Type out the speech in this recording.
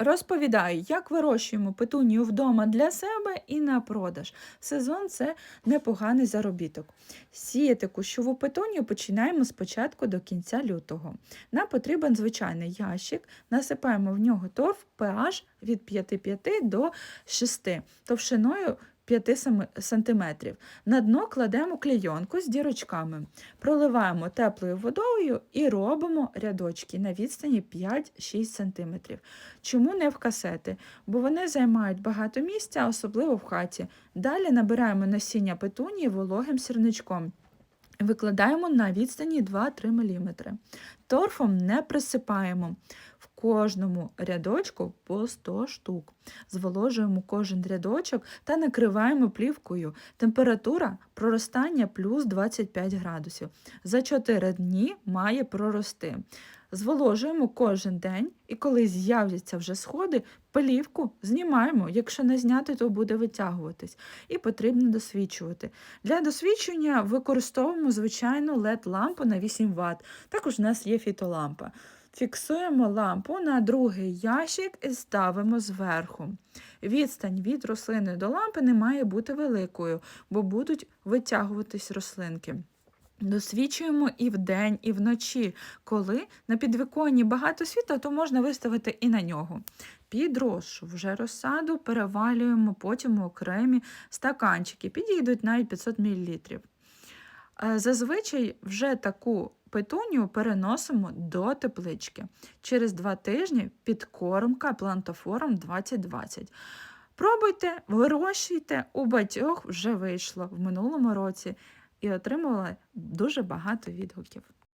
Розповідаю, як вирощуємо петунію вдома для себе і на продаж. Сезон це непоганий заробіток. Сіяти кущову петунію починаємо з початку до кінця лютого. Нам потрібен звичайний ящик, насипаємо в нього торф pH від 5,5 до 6 товщиною 5 см. На дно кладемо клейонку з дірочками, проливаємо теплою водою і робимо рядочки на відстані 5-6 см. Чому не в касети? Бо вони займають багато місця, особливо в хаті. Далі набираємо насіння петунії вологим сірничком. Викладаємо на відстані 2-3 мм. Торфом не присипаємо. В кожному рядочку по 100 штук. Зволожуємо кожен рядочок та накриваємо плівкою. Температура проростання плюс 25 градусів. За 4 дні має прорости. Зволожуємо кожен день, і коли з'являться вже сходи, плівку знімаємо. Якщо не зняти, то буде витягуватись. І потрібно досвідчувати. Для досвідчення використовуємо звичайну LED-лампу на 8 Вт. Також у нас є фітолампа. Фіксуємо лампу на другий ящик і ставимо зверху. Відстань від рослини до лампи не має бути великою, бо будуть витягуватись рослинки. Досвідчуємо і вдень, і вночі. Коли на підвіконні багато світла, то можна виставити і на нього. Підрошу вже розсаду перевалюємо потім у окремі стаканчики, підійдуть навіть 500 мл. Зазвичай вже таку петунію переносимо до теплички. Через два тижні підкормка плантофором 2020. Пробуйте, вирощуйте, у батьох вже вийшло в минулому році і отримувала дуже багато відгуків.